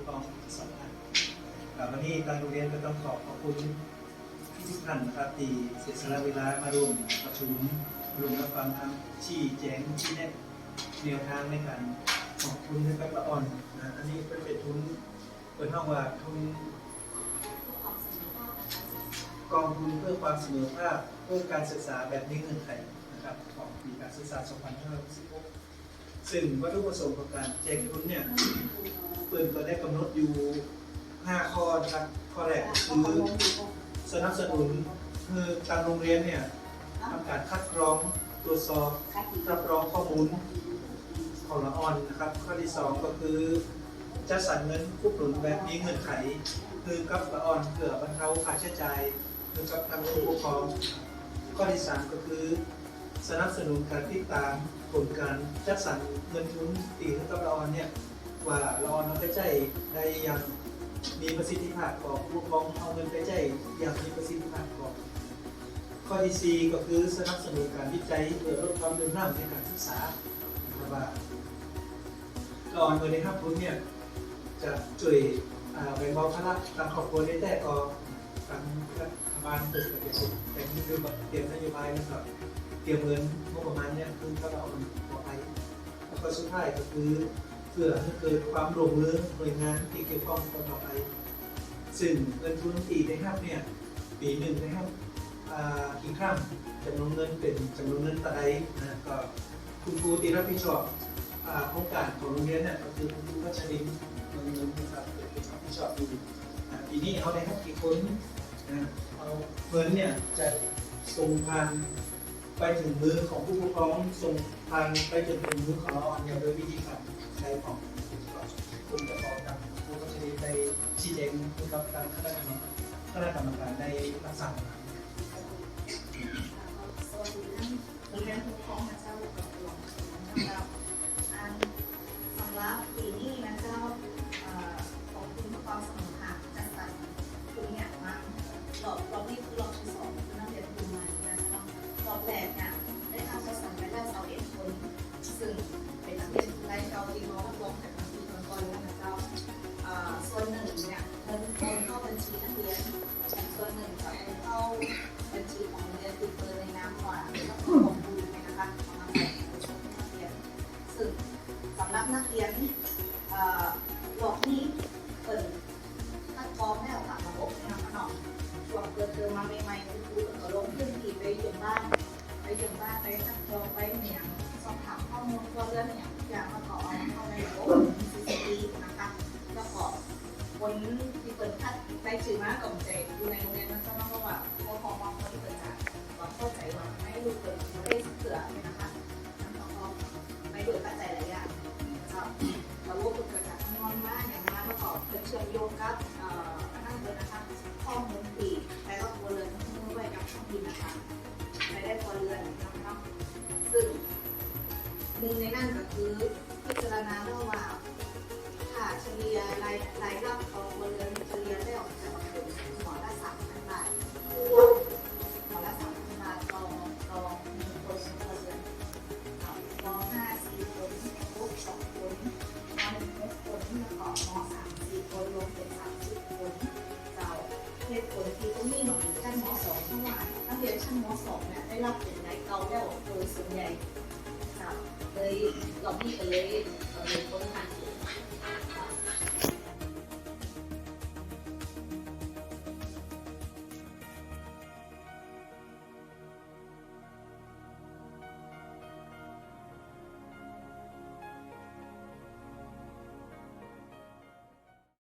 กครองสำคัญครับวันนี้ทางโรงเรียนก็ต้องขอบขอบคุณทุกท่านนะครับที่เสียสละเวลามาร่วมประชุมรวมรับฟังคำชี้แจงชี้แนะแนวทางในการขอบคุณให้กับละอ่อนนะอันนี้เป็นเป็นทุนเปิดห้องว่าทุนกองทุนเพื่อความเสมอภาคเพื่อการศึกษาแบบนี้เงื่อนไขนะครับของปีการศึกษา 2566 ซึ่งวัตถุประสงค์ของการแจกทุนเนี่ยเปิดก็ได้กำหนดอยู่ 5 ข้อนะครับข้อแรกคือสนับสนุนคือทางโรงเรียนเนี่ยทำการคัดกรองตรวจสอบรับรองข้อมูลของละออนนะครับ ข้อที่ 2 ก็คือจะสรรเงินผู้หนุนแบบมีเงื่อนไข คือกับละออนเพื่อบรรเทาค่าใช้จ่ายคือกับทางผู้ปกครองข้อที่ 3 ก็คือ สนับสนุนการติดตามผลการจัดสรรเงินทุนตีให้กับละอนเนี่ยว่าละอนเอาไปใช้ได้อย่างมีประสิทธิภาพของผู้ปกครองเอาเงินไปใช้อย่างมีประสิทธิภาพของข้อที่4ก็คือสนับสนุนการวิจัยเพื่อลดความเดือดร้อนในการศึกษาครับว่าละออนเมื่อได้รับทุนเนี่ยจะช่วยแบ่งเบาภาระทางครอบครัวได้แต่ก็ทางรัฐบาลเกิดเกิดแต่นี่คือเตรียมนโยบายนะครับ เตรียมเงินงบประมาณเนี่ยคือก็เราต่อไปแล้วก็สุดท้ายก็คือเพื่อให้เกิดความร่วมมือหน่วยงานที่เกี่ยวข้องต่อไป ซึ่งเงินทุนปีในห้าเนี่ยปีหนึ่งนะครับอ่ากี่ครั้งจำนวนเงินเป็นจำนวนเงินตะไดนะก็คุณครูที่รับผิดชอบโครงการของโรงเรียนเนี่ยก็คือคุณครูพัชรินทร์เงินเงินนะครับเป็นความที่ชอบดูอ่ปีนี้เอาได้ครับกี่คนนะเอาเงินเนี่ยจะส่งผ่าน ไปถึงมือของผู้ปกครองส่งทางไปจนถึงมือของเราอันเดียวโดยวิธีการใช้ของคุณจะขอกับผู้ก็จะได้ชี้แจงกับทางคณะกรรมการคณะกรรมการได้รับสั่งมาสวัสดีท่านผู้เรียนทุก สำหรับนักเรียนหลอกนี้เปิดคัดกรองแล้วค่ะระบบนะคะเนาะช่วงเกิดเจอมาใหม่ๆคุณครูก็ลงพื้นที่ไปเยี่ยมบ้าน ไปเยี่ยมบ้านไปคัดกรองไปเนี่ยสอบถามข้อมูลตัวเรื่องเนี่ยทุกอย่างแล้วก็เอาเข้าในระบบ CCTV นะคะแล้วก็คนที่เปิดคัดไปชื่อมากับใจอยู่ในโรงเรียนมันจะต้องว่าพอของมองคนที่เปิดจากก็เข้าใจว่าไม่รู้เปิดประเภทเสือนะคะทั้งสองก็ไม่รู้ปัจจัยหลายอย่าง นะครับเรารู้เกิดจากข้างนอกมาอย่างมาประกอบเป็นเชื่อมโยงกับอ่อนั่นเลยนะคะข้อมูลปีแต่ละตัวเรือนมือไว้กับข้อมูลนะคะรายได้ตัวเรือนนะคะซึ่งหนึ่งในนั้นก็คือพิจารณาเรื่องว่าค่ะเฉลี่ยรายรายรับของบนเรือนเฉลี่ยได้ออกจากเป็นหมอละ สองเนี่ยได้รับเป็นรายเก่าแล้วโดยส่วนใหญ่ค่ะเลยเราพี่ก็เลยเราเลยค้นหา